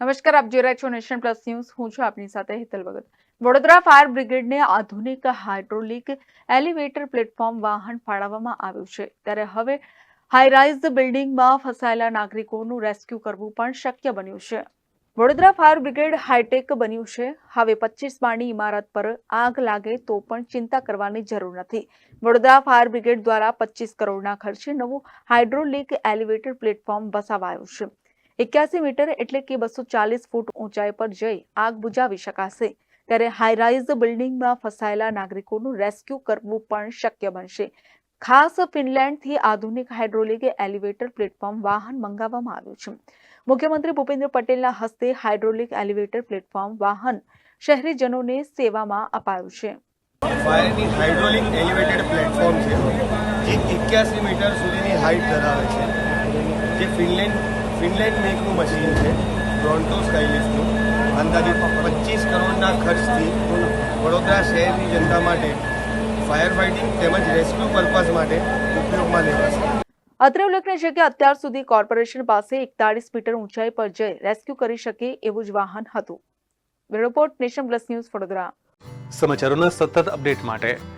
નમસ્કાર, આપ જોઈ રહ્યા છો નેશન પ્લસ ન્યૂઝ. હું છું આપની સાથે હેતલ ભગત. વડોદરા ફાયર બ્રિગેડને આધુનિક હાઇડ્રોલિક એલિવેટર પ્લેટફોર્મ વાહન ફાળવવામાં આવ્યું છે. ત્યારે હવે હાઈરાઇઝ બિલ્ડિંગમાં ફસાયેલા નાગરિકોનું રેસ્ક્યુ કરવું પણ શક્ય બન્યું છે. વડોદરા ફાયર બ્રિગેડ હાઈટેક બન્યું છે. હવે પચીસ માળની ઇમારત પર આગ લાગે તો પણ ચિંતા કરવાની જરૂર નથી. વડોદરા ફાયર બ્રિગેડ દ્વારા પચીસ કરોડના ખર્ચે નવું હાઇડ્રોલિક એલિવેટર પ્લેટફોર્મ વસાવાયું છે. એક્યાસી મીટર એટલે કે બસો ચાલીસ ફૂટ ઊંચાઈ પર જઈ આગ બુજાવી શકાશે. ત્યારે હાઈરાઇઝ બિલ્ડિંગમાં ફસાયેલા નાગરિકોનું રેસ્ક્યુ કરવું પણ શક્ય બનશે. ખાસ ફિનલેન્ડથી આધુનિક હાઇડ્રોલિક એલિવેટર પ્લેટફોર્મ વાહન મંગાવવામાં આવ્યું છે. મુખ્યમંત્રી ભૂપેન્દ્ર પટેલના હસ્તે હાઇડ્રોલિક એલિવેટર પ્લેટફોર્મ વાહન શહેરીજનોને સેવામાં અપાયું છે. ફાયરની હાઇડ્રોલિક એલિવેટેડ પ્લેટફોર્મ છે, જે એક્યાસી મીટર સુધીની હાઇટ ધરાવે છે. જે ફિનલેન્ડ ફિનલેન્ડ મેકનું મશીન છે ટોરન્ટો સ્કાયલિફ્ટનું અંદાજિત પચીસ કરોડના ખર્ચથી વડોદરા શહેરની જનતા માટે ફાયર ફાઇટિંગ તેમજ રેસ્ક્યુ પર્પઝ માટે ઉપયોગમાં લેવાશે. અત્રે ઉલ્લેખનીય છે કે અત્યાર સુધી કોર્પોરેશન પાસે એકતાળીસ મીટર ઊંચાઈ પર જઈ રેસ્ક્યુ કરી શકે એવું જ વાહન હતું. Report nation plus news Vadodara. સમાચારોના સતત અપડેટ માટે